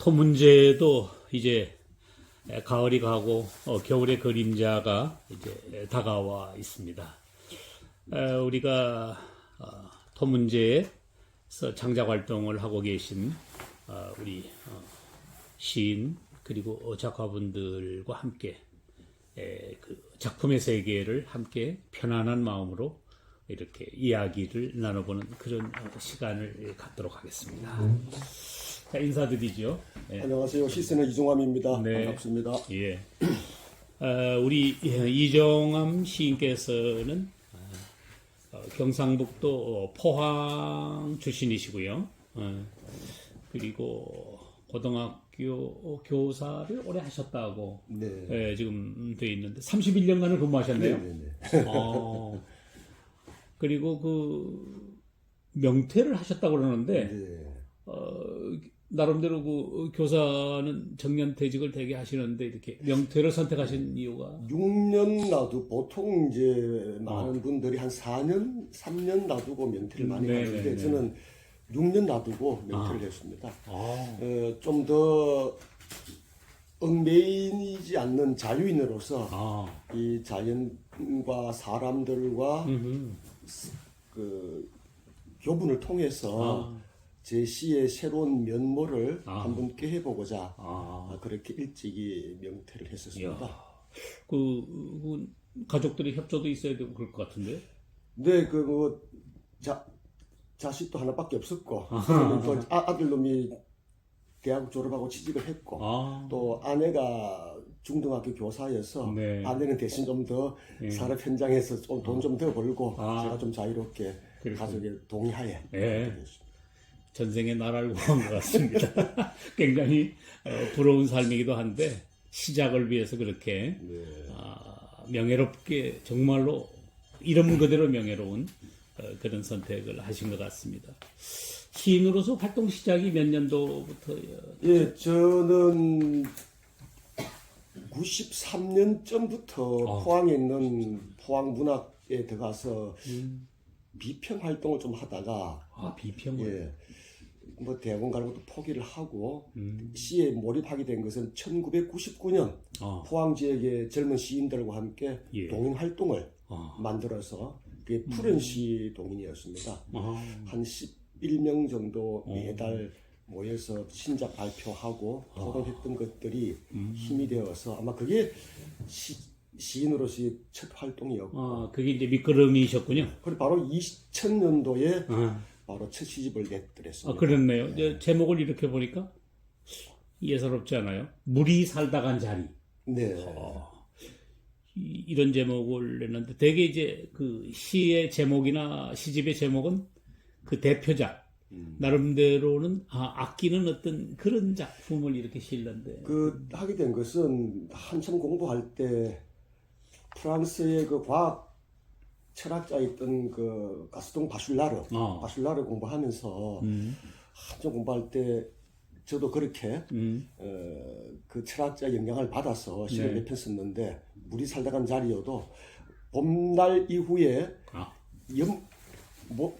토 문제도 이제 가을이 가고 어, 겨울의 그림자가 이제 다가와 있습니다. 에, 우리가 어, 토 문제에서 창작 활동을 하고 계신 어, 우리 어, 시인 그리고 어, 작가분들과 함께 에, 그 작품의 세계를 함께 편안한 마음으로 이렇게 이야기를 나눠보는 그런 어, 시간을 갖도록 하겠습니다. 자, 인사드리죠. 예. 안녕하세요. 시스는 이종함입니다. 네. 반갑습니다. 예. 어, 우리 이종암 시인께서는 어, 경상북도 포항 출신이시고요. 어, 그리고 고등학교 교사를 오래 하셨다고 네. 예, 지금 돼 있는데 31년간을 근무하셨네요. 네네네. 어, 그리고 그 명퇴를 하셨다고 그러는데 네. 어, 나름대로 그 교사는 정년 퇴직을 되게 하시는데 이렇게 명퇴를 선택하신 이유가 6년 놔두 보통 이제 많은 분들이 한 4년, 3년 놔두고 명퇴를 많이 네, 하는데 네, 네. 저는 6년 놔두고 명퇴를 했습니다. 아, 어, 좀더 얽매이지 않는 자유인으로서 아, 이 자연과 사람들과 음흠. 그 교분을 통해서 아. 제 시의 새로운 면모를 아. 한번 깨해보고자 아, 아, 그렇게 일찍이 명퇴를 했었습니다. 그, 그 가족들이 협조도 있어야 되고 그럴 것 같은데. 네, 그, 뭐, 자, 자식도 하나밖에 없었고, 저는 또 아, 아들놈이 대학 졸업하고 취직을 했고, 아, 또 아내가 중등학교 교사여서 네. 아내는 대신 좀더 예. 산업 현장에서 좀 돈 좀 더 벌고 아. 제가 좀 자유롭게 그렇군요. 가족의 동의하에 예. 그렇게 됐습니다. 전생에 나라를 구한 것 같습니다. 굉장히 어, 부러운 삶이기도 한데 시작을 위해서 그렇게 네. 아, 명예롭게 정말로 이름 그대로 명예로운 어, 그런 선택을 하신 것 같습니다. 시인으로서 활동 시작이 몇 년도부터요? 예, 저는 93년쯤부터 아. 포항에 있는 포항 문학에 들어가서 음. 비평 활동을 좀 하다가 아 비평을 예, 뭐 대학원 가는 것도 포기를 하고 음. 시에 몰입하게 된 것은 1999년 아, 포항 지역의 젊은 시인들과 함께 예. 동인 활동을 아, 만들어서 그게 푸른 시 동인이었습니다. 아, 한 11명 정도 어. 매달 모여서 신작 발표하고 아. 토론했던 것들이 음. 힘이 되어서 아마 그게 시, 시인으로서의 첫 활동이었고 아 그게 이제 밑거름이셨군요. 그리고 바로 2000년도에 아, 바로 첫 시집을 아 냈더랬습니다. 그렇네요. 이제 제목을 이렇게 보니까 예사롭지 않아요? 물이 살다 간 자리. 네. 어, 이, 이런 제목을 냈는데 되게 이제 그 시의 제목이나 시집의 제목은 그 대표작 음. 나름대로는 아, 아끼는 어떤 그런 작품을 이렇게 실는데 그 하게 된 것은 한참 공부할 때 프랑스의 그 과학 철학자였던 그 가스동 바슐라르 어. 바슐라르 공부하면서 음, 한참 공부할 때 저도 그렇게 음, 어, 그 철학자 영향을 받아서 시를 네. 몇편 썼는데 물이 살다 간 자리여도 봄날 이후에 아, 염, 모,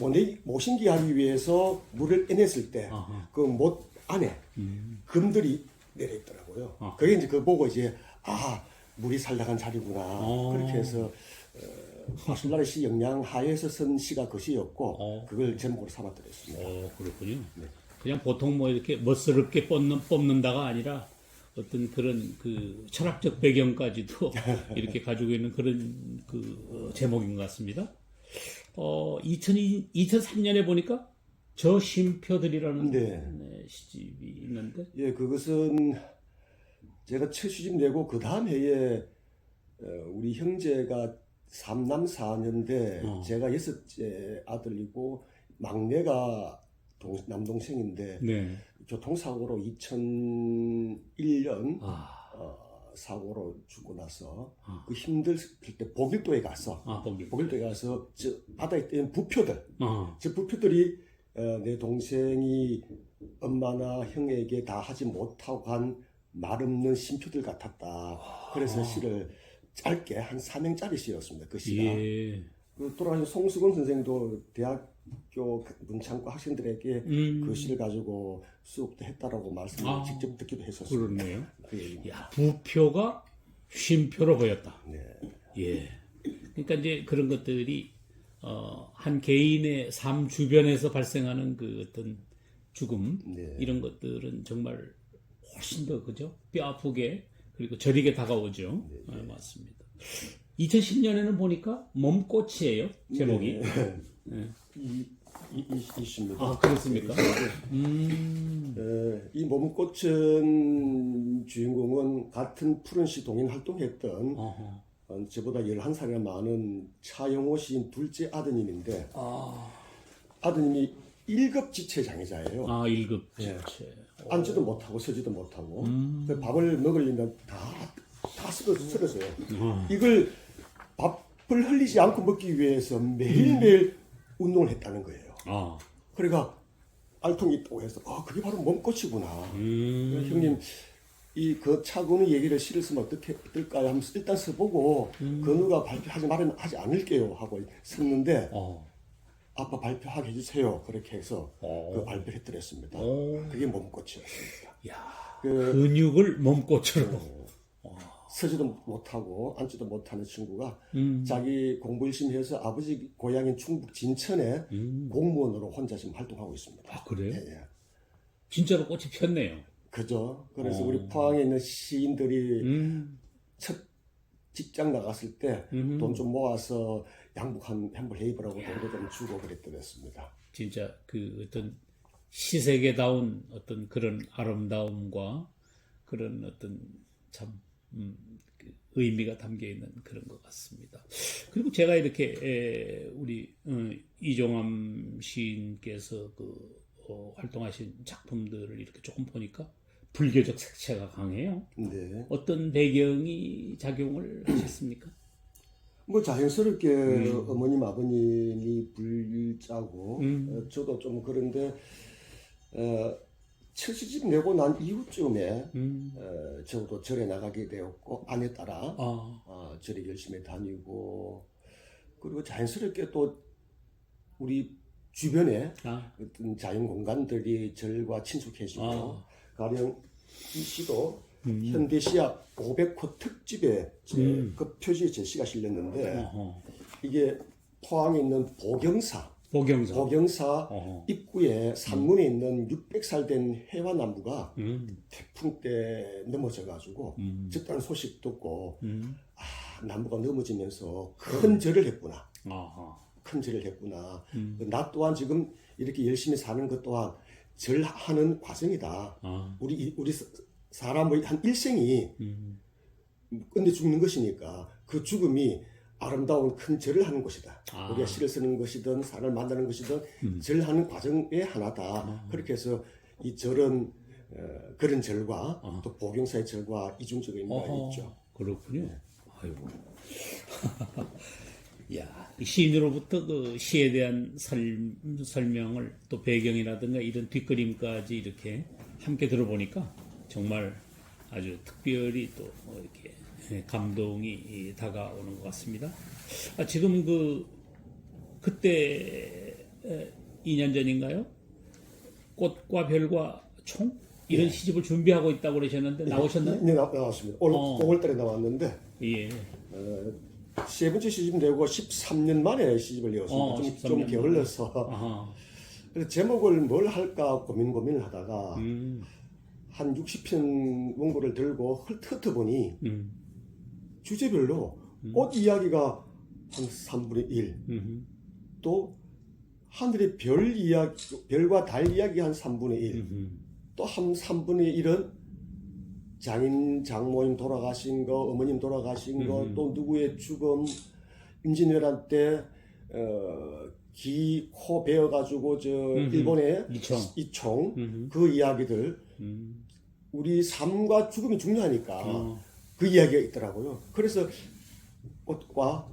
모내, 모신기 하기 위해서 물을 빼냈을 때. 그 못 안에 음, 금들이 내려있더라고요. 아. 그게 이제 그거 보고 이제 아 물이 살다간 자리구나 어. 그렇게 해서 어, 시 영향 하에서 쓴 시가 그 시였고 어. 그걸 제목으로 삼았더랬습니다. 어, 그렇군요. 네. 그냥 보통 뭐 이렇게 멋스럽게 뽑는, 뽑는다가 아니라 어떤 그런 그 철학적 배경까지도 이렇게 가지고 있는 그런 그 어, 제목인 것 같습니다. 어, 2002, 2003년에 보니까 저 쉼표들이라는 네. 네, 시집이 있는데 예, 그것은 제가 첫 시집 내고 그 다음 해에 어, 우리 형제가 삼남 사녀인데 어. 제가 여섯째 아들이고 막내가 동, 남동생인데 네. 교통사고로 2001년 아, 어, 사고로 죽고 나서 아. 그 힘들 때 보길도에 가서 아. 보길도에 가서 저 바다에 뜨는 부표들 아, 저 부표들이 어, 내 동생이 엄마나 형에게 다 하지 못하고 간말 없는 심표들 같았다. 그래서 시를 짧게 한 3행짜리 시였습니다. 그 시가. 예. 그 돌아가신 송수근 선생도 대학교 문창과 학생들에게 음. 그 시를 가지고 수업도 했다라고 말씀을 아, 직접 듣기도 했었어요. 그렇네요. 그 얘기입니다. 야, 부표가 쉼표로 보였다. 네. 예. 그러니까 이제 그런 것들이 어, 한 개인의 삶 주변에서 발생하는 그 어떤 죽음 네. 이런 것들은 정말 훨씬 더 그죠 뼈 아프게 그리고 저리게 다가오죠. 네, 아, 맞습니다. 2010년에는 보니까 몸꽃이에요 제목이. 네. 이, 이, 이, 이십니다. 아 그렇습니까? 음. 에, 이 몸꽃은 주인공은 같은 푸른 시 동인 활동했던 어허. 어, 저보다 11살이나 많은 차영호 시인 둘째 아드님인데 아, 아드님이 1급 지체 장애자예요. 아 1급 예. 지체. 앉지도 못하고 서지도 못하고 음. 그 밥을 먹으려면 다다 쓰러져요. 어. 이걸 밥을 흘리지 않고 먹기 위해서 매일매일 운동을 했다는 거예요. 아, 그러니까 알통이 있다고 해서 아 그게 바로 몸꽃이구나. 음. 형님 이 그 차고는 얘기를 실을 쓰면 어떻게 어떨까요? 하면서 일단 써보고 음. 그 누가 발표하지 말으면 하지 않을게요 하고 썼는데 어. 아빠 발표하게 해주세요 그렇게 해서 어. 그 발표를 해드렸습니다. 어. 그게 몸꽃이었습니다. 야, 그 근육을 몸꽃으로. 서지도 못하고 앉지도 못하는 친구가 음. 자기 공부 열심히 해서 아버지 고향인 충북 진천에 음. 공무원으로 혼자 지금 활동하고 있습니다. 아 그래요? 예, 예. 진짜로 꽃이 폈네요. 그죠. 그래서 어. 우리 포항에 있는 시인들이 음. 첫 직장 나갔을 때 음. 돈좀 모아서 양복 한 햄벌 헤이브라고 돈도 좀 주고 그랬더랬습니다. 진짜 그 어떤 시세계다운 어떤 그런 아름다움과 그런 어떤 참 음, 그 의미가 담겨 있는 그런 것 같습니다. 그리고 제가 이렇게 에, 우리 어, 이종암 시인께서 그 어, 활동하신 작품들을 이렇게 조금 보니까 불교적 색채가 강해요. 네. 어떤 배경이 작용을 하셨습니까? 뭐 자연스럽게 어머님 아버님이 불자고 음. 어, 저도 좀 그런데 어, 철시집 내고 난 이후쯤에 음. 어, 저도 절에 나가게 되었고 아내 따라 아, 어, 절에 열심히 다니고 그리고 자연스럽게 또 우리 주변에 아, 어떤 자연 공간들이 절과 친숙해지고 아. 가령 이 시도 음. 현대시약 500호 특집에 제, 음. 그 표지에 제시가 실렸는데 어허. 이게 포항에 있는 보경사 보경사. 보경사 어허. 입구에 산문에 있는 600살 된 해화나무가 음. 태풍 때 넘어져 가지고 음. 적다는 소식 듣고 음. 아, 나무가 넘어지면서 큰 절을 했구나 아하. 큰 절을 했구나 음. 나 또한 지금 이렇게 열심히 사는 것 또한 절하는 과정이다 아. 우리 우리 사- 사람의 한 일생이 음. 끝내 죽는 것이니까 그 죽음이 아름다운 큰 절을 하는 것이다. 아. 우리가 시를 쓰는 것이든 사람을 만나는 것이든 음. 절하는 과정의 하나다. 그렇게 해서 이 절은 어, 그런 절과 아. 또 보경사의 절과 이중적인 의미가 어허. 있죠. 그렇군요. 아이고. 야, 이 시인으로부터 그 시에 대한 설, 설명을 또 배경이라든가 이런 뒷그림까지 이렇게 함께 들어보니까 정말 아주 특별히 또 이렇게 감동이 다가오는 것 같습니다. 아, 지금 그 그때 에, 2년 전인가요? 꽃과 별과 총 이런 시집을 준비하고 있다고 그러셨는데 나오셨나요? 네, 나, 나왔습니다. 올, 어. 5월달에 나왔는데 예. 어, 세 번째 시집 내고 13년 만에 시집을 내었습니다. 어, 좀, 13년 좀. 게을러서 제목을 뭘 할까 고민 고민을 하다가 음. 한 60편 원고를 들고 훑어보니 음. 주제별로 꽃 이야기가 한 3분의 1, 음. 또 하늘의 별 이야기, 별과 달 이야기 한 3분의 1, 음. 또한 3분의 1은 장인, 장모님 돌아가신 거, 어머님 돌아가신 거, 음. 또 누구의 죽음, 임진왜란 때, 어, 기, 코 베어가지고, 저, 음흠. 일본의 이총. 이총, 음. 그 이야기들, 음. 우리 삶과 죽음이 중요하니까, 어. 그 이야기가 있더라고요. 그래서 꽃과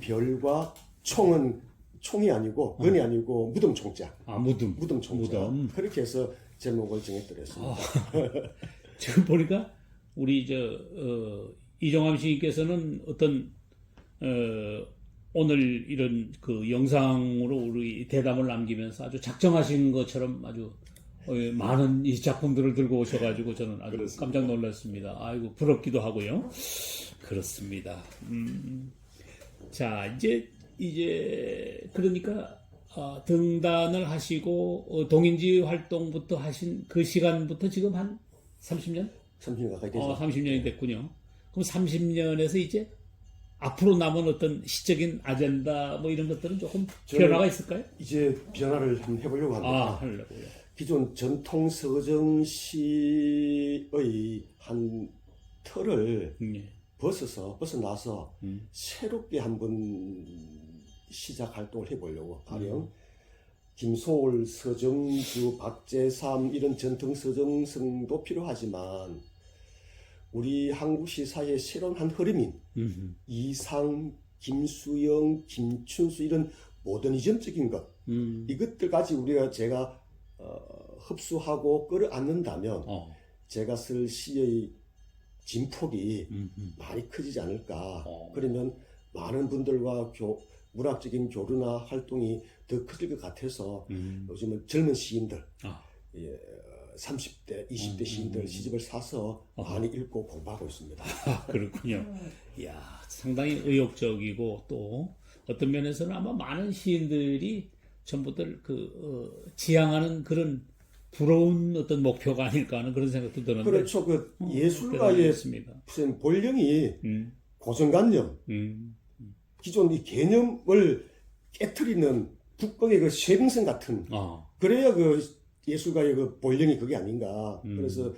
별과 총은 총이 아니고 건이 아니고 무덤 총자, 아 무덤. 무덤 총자. 무덤. 그렇게 해서 제목을 정했더랬습니다. 지금 보니까 우리 저 어, 이정함 시인께서는 어떤 어, 오늘 이런 그 영상으로 우리 대담을 남기면서 아주 작정하신 것처럼 아주 어, 많은 이 작품들을 들고 오셔가지고 저는 아주 그렇습니다. 깜짝 놀랐습니다. 아이고 부럽기도 하고요. 그렇습니다. 음, 자 이제 이제 그러니까 어, 등단을 하시고 어, 동인지 활동부터 하신 그 시간부터 지금 한 30년? 30년 가까이. 어, 30년이 됐군요. 그럼 30년에서 이제 앞으로 남은 어떤 시적인 아젠다 뭐 이런 것들은 조금 변화가 있을까요? 이제 변화를 한번 해보려고 합니다. 아, 하려고요. 기존 전통 서정시의 한 틀을 예. 벗어서 벗어나서 음. 새롭게 한번 시작 활동을 해보려고 음. 가령 김소월, 서정주, 박재삼 이런 전통 서정성도 필요하지만 우리 한국 시사의 새로운 한 흐름인 음. 이상, 김수영, 김춘수 이런 모더니즘적인 것 음. 이것들까지 우리가 제가 어, 흡수하고 끌어안는다면 어. 제가 쓸 시의 진폭이 음. 음. 많이 커지지 않을까. 어. 그러면 많은 분들과 교, 문학적인 교류나 활동이 더 커질 것 같아서 음. 요즘은 젊은 시인들, 아. 예, 30대, 20대 음, 시인들 음. 시집을 사서 어허. 많이 읽고 공부하고 있습니다. 아, 그렇군요. 이야, 상당히 의욕적이고 또 어떤 면에서는 아마 많은 시인들이 전부들 그 어, 지향하는 그런 부러운 어떤 목표가 아닐까 하는 그런 생각도 드는데 그렇죠. 그 어, 예술가의. 무슨 본령이 음, 고정관념, 음, 기존 이 개념을 깨트리는 북방의 그 쉐빙성 같은 아, 그래야 그 예술가의 그 본령이 그게 아닌가. 음. 그래서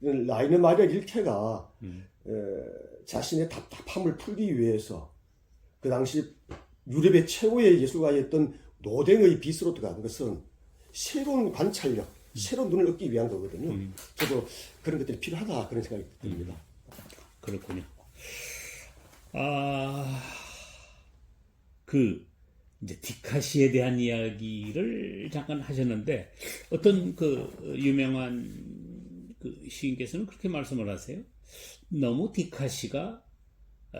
라이너 마리아 릴케가 음, 에, 자신의 답답함을 풀기 위해서 그 당시 유럽의 최고의 예술가였던 노댕의 빗으로 들어간 것은 새로운 관찰력, 새로운 눈을 얻기 위한 거거든요. 음. 저도 그런 것들이 필요하다 그런 생각이 듭니다. 그렇군요. 아, 그 이제 디카시에 대한 이야기를 잠깐 하셨는데 어떤 그 유명한 그 시인께서는 그렇게 말씀을 하세요. 너무 디카시가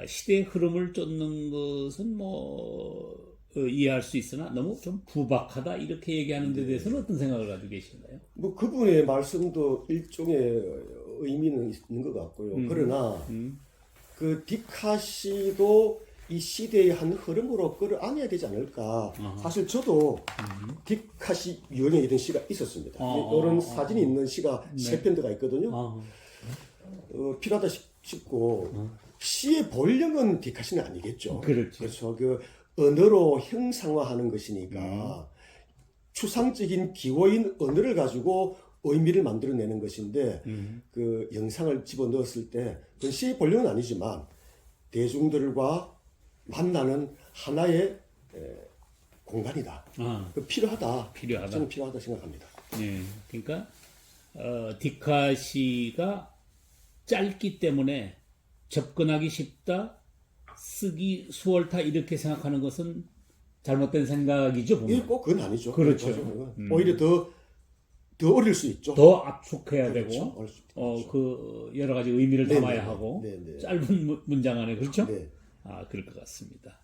시대의 흐름을 쫓는 것은 뭐 어, 이해할 수 있으나 너무 좀 구박하다 이렇게 얘기하는 데 대해서는 어떤 생각을 가지고 계신가요? 뭐 그분의 말씀도 일종의 의미는 있는 것 같고요. 음. 그러나 음, 그 디카시도 이 시대의 한 흐름으로 끌어안아야 되지 않을까. 아하. 사실 저도 디카시 유형의 이런 시가 있었습니다. 어, 이런 어, 사진이 있는 시가 네. 세 편드가 있거든요. 아, 어, 필요하다 싶- 싶고 시의 본령은 디카시는 아니겠죠. 그렇죠. 그렇죠. 그 언어로 형상화하는 것이니까 추상적인 기호인 언어를 가지고 의미를 만들어내는 것인데 음, 그 영상을 집어 넣었을 때 그건 시의 본령은 아니지만 대중들과 만나는 하나의 에, 공간이다. 아, 그 필요하다. 필요하다. 저는 필요하다 생각합니다. 예, 그러니까 어, 디카시가 짧기 때문에 접근하기 쉽다, 쓰기 수월타 이렇게 생각하는 것은 잘못된 생각이죠. 보면. 꼭 그건 아니죠. 그렇죠. 음. 오히려 더, 더 어릴 수 있죠. 더 압축해야 그렇죠. 되고, 어릴 수 있죠. 어, 그 여러 가지 의미를 네, 담아야 네, 하고, 네, 네. 짧은 문- 문장 안에 그렇죠? 네. 아, 그럴 것 같습니다.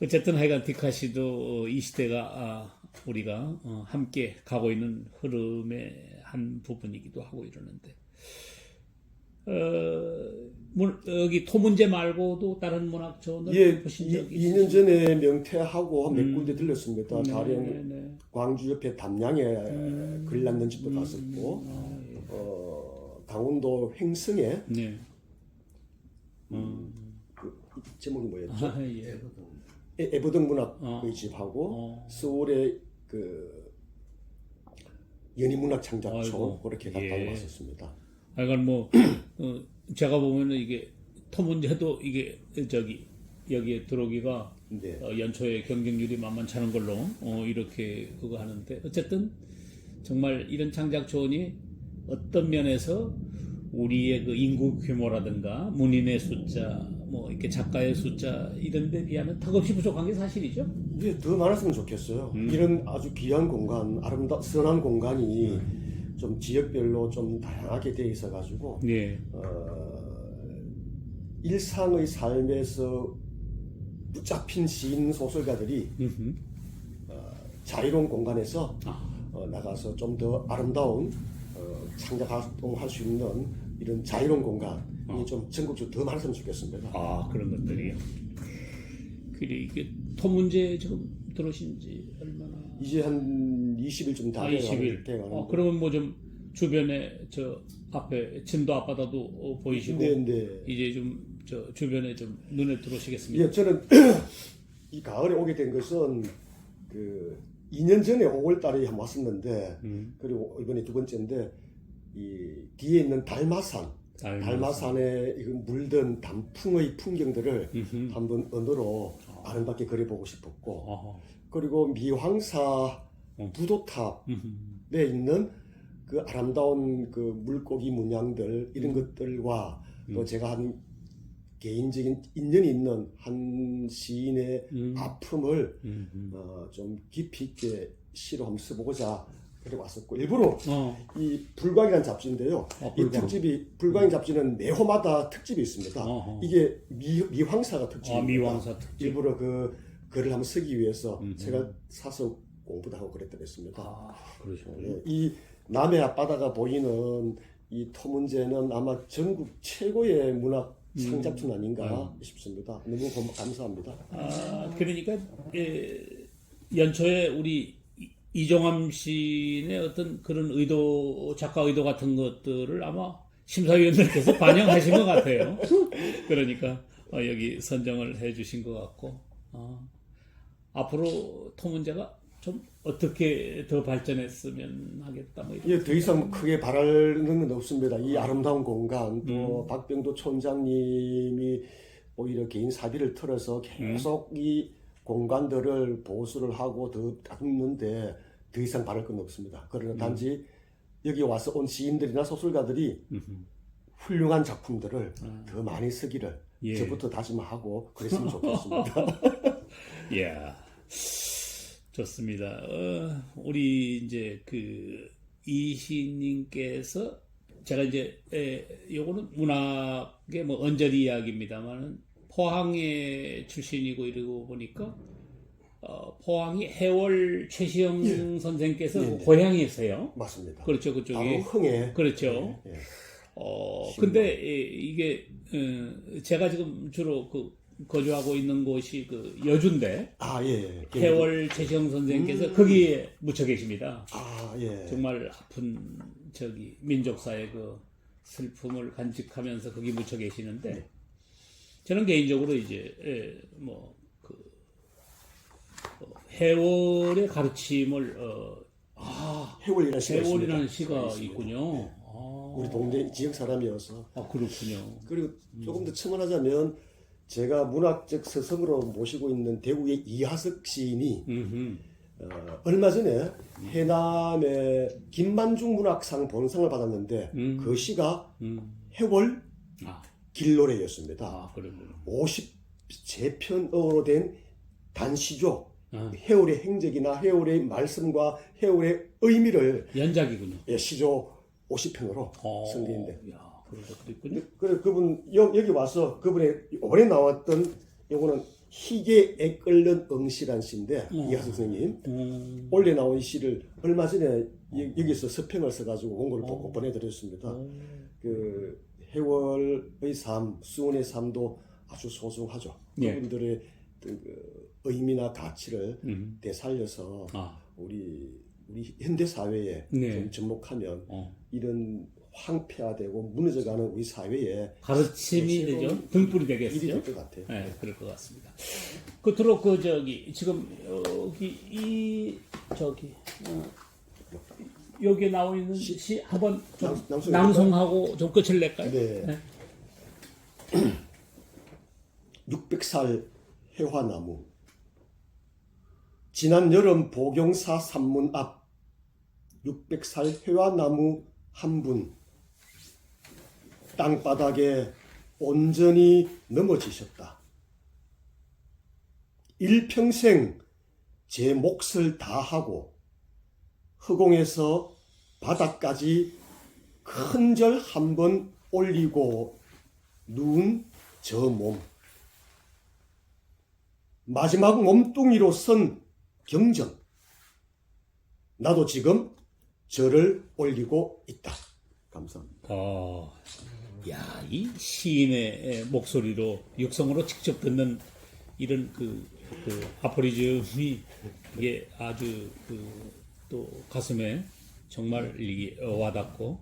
어쨌든 하여간 디카시도 어, 이 시대가 아, 우리가 어, 함께 가고 있는 흐름의 한 부분이기도 하고 이러는데 어, 문- 여기 토 문제 말고도 다른 문학 전을 예, 보신 이, 적이 2년 전에 명태하고 몇 음. 군데 들렸습니다. 네, 가령 네, 네. 광주 옆에 담양에 글 남는 집도 갔었고, 아, 예. 어, 강원도 횡성에 네. 음, 그 제목이 뭐였죠? 아, 예. 에- 에버든 문학의 어. 집하고 어. 서울의 그 연희문학 창작촌 그렇게 갔다 예. 왔었습니다. 하여간 뭐 어, 제가 보면은 이게 토 문제도 이게 저기 여기에 들어오기가 네. 어, 연초에 경쟁률이 만만치 않은 걸로 어, 이렇게 그거 하는데 어쨌든 정말 이런 창작촌이 어떤 면에서 우리의 그 인구 규모라든가 문인의 숫자 뭐 이렇게 작가의 숫자 이런 데 비하면 턱없이 부족한 게 사실이죠. 이게 더 많았으면 좋겠어요. 음. 이런 아주 귀한 공간, 아름다 선한 공간이 좀 지역별로 좀 다양하게 돼 있어 가지고 예. 어, 일상의 삶에서 붙잡힌 시인 소설가들이 음흠. 자유로운 공간에서 아. 어, 나가서 좀 더 아름다운 어, 창작 활동할 수 있는 이런 자유로운 공간이 좀 전국적으로 더 많았으면 좋겠습니다. 아 그런 것들이요. 그래 이게 토 문제 지금 들어오신 지 얼마나? 이제 한 20일 다 아, 20일. 돼가는데 어, 그러면 뭐 좀 주변에 저 앞에 진도 앞바다도 어, 보이시고 네, 네. 이제 좀 저 주변에 좀 눈에 들어오시겠습니다. 예, 저는 이 가을에 오게 된 것은 그 2년 전에 5월 달에 한번 왔었는데 음. 그리고 이번에 두 번째인데 이 뒤에 있는 달마산 달마산. 이거 물든 단풍의 풍경들을 음흠. 한번 언어로 아름답게 그려보고 싶었고 어허. 그리고 미황사 어. 부도탑에 음흠. 있는 그 아름다운 그 물고기 문양들 이런 것들과 또 제가 한 개인적인 인연이 있는 한 시인의 음. 아픔을. 어, 좀 깊이 있게 시로 한번 써보고자 그래 왔었고 일부러 어. 이 불광이라는 잡지인데요. 아, 이 불광. 특집이 불광 잡지는 매호마다 특집이 있습니다. 어허. 이게 미, 미황사가 특집입니다. 아 미왕사 특집. 일부러 그 글을 한번 쓰기 위해서 제가 사서 공부도 하고 그랬더랬습니다. 아 그러시군요. 예, 이 남해 앞바다가 보이는 이 토 문제는 아마 전국 최고의 문학 음. 상작품 아닌가 싶습니다. 너무 감사합니다. 아, 그러니까 예, 연초에 우리 이- 이종함 시인의 어떤 그런 의도 작가 의도 같은 것들을 아마 심사위원들께서 반영하신 것 같아요. 그러니까 어, 여기 선정을 해주신 것 같고 아, 앞으로 토 문제가 좀 어떻게 더 발전했으면 하겠다 뭐 이런. 예, 더 이상 크게 바라는 건 없습니다. 이 아름다운 공간 음. 또 박병도 촌장님이 오히려 개인 사비를 틀어서 계속 이 공간들을 보수를 하고 더 닦는데 더 이상 바랄 건 없습니다. 그러나 단지 여기 와서 온 시인들이나 소설가들이 훌륭한 작품들을 더 많이 쓰기를 예. 저부터 다짐하고 그랬으면 좋겠습니다. 예. 좋습니다. 어, 우리 이제 그 이시님께서 제가 이제 에, 요거는 문학의 뭐 언저리 이야기입니다만은 포항의 출신이고 이러고 보니까 어, 포항이 해월 최시영 선생께서 예, 네. 고향이세요. 맞습니다. 그렇죠, 그쪽이. 흥에 그렇죠. 예. 어, 근데 이- 이게 어, 제가 지금 주로 그 거주하고 있는 곳이 그 여주인데 아 예. 예. 해월 최시영 선생께서 거기에 묻혀 계십니다. 아 예. 정말 아픈 저기 민족사의 그 슬픔을 간직하면서 거기 묻혀 계시는데 저는 개인적으로 이제 예, 뭐그 어, 해월의 가르침을 어, 아 해월이라는 시가 해월이라는 있습니다. 시가 있습니다. 있군요. 아, 우리 동네 지역 사람이어서 아 그렇군요. 그리고 조금 더 첨언하자면 제가 문학적 서성으로 모시고 있는 대구의 이하석 시인이 음흠. 어, 얼마 전에 해남의 김만중 문학상 본상을 받았는데 음. 그 시가 음. 해월 아, 길노래였습니다. 아 그러군요. 50제편어로 된 단시죠. 아. 해월의 행적이나 해월의 말씀과 해월의 의미를 연작이군요. 예, 시조 50편으로 어, 야, 그런 것도 있군요. 그래 그분 여, 기 와서 그분의 이번에 나왔던 요거는 희게 애 끓는 응시란 시인데 이하수 선생님 음, 원래 나온 이 시를 얼마 전에 여- 여기서 서평을 써가지고 원고를 꼭 보내드렸습니다. 그 해월의 삶, 수원의 삶도 아주 소중하죠. 예. 그분들의 그 의미나 가치를 음. 되살려서 아, 우리 우리 현대 사회에 네. 좀 접목하면 어. 이런 황폐화되고 무너져가는 우리 사회에 가르침이 되죠. 등불이 되겠죠. 될것 같아요. 네, 그럴 것 같습니다. 끝으로 그 저기 지금 여기 이 저기 어, 여기에 나와 있는 시 한번 좀 낭- 낭송해 낭송하고 좀 끝을 낼까요? 네. 600살 해화나무 지난 여름 보경사 산문 앞 600살 해화나무 한 분 땅바닥에 온전히 넘어지셨다. 일평생 제 몫을 다하고 허공에서 바닥까지 큰 절 한 번 올리고 누운 저 몸. 마지막 몸뚱이로 선 경전. 나도 지금 절을 올리고 있다. 감사합니다. 어, 야, 이 시인의 목소리로 육성으로 직접 듣는 이런 그, 그 아포리즘이 이게 아주 그 또 가슴에 정말 와닿고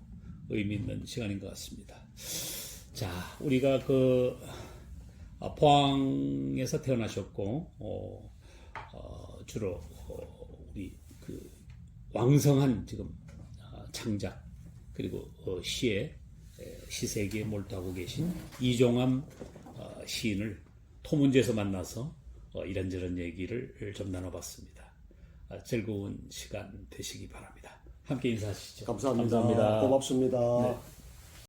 의미 있는 시간인 것 같습니다. 자, 우리가 그 아, 포항에서 태어나셨고 어, 어, 주로 어, 우리 그 왕성한 지금 아, 창작 그리고 어, 시에 에, 시세기에 몰두하고 계신 이종암 어, 시인을 토문제에서 만나서 어, 이런저런 얘기를 좀 나눠봤습니다. 아, 즐거운 시간 되시기 바랍니다. 함께 인사하시죠. 감사합니다. 감사합니다. 고맙습니다.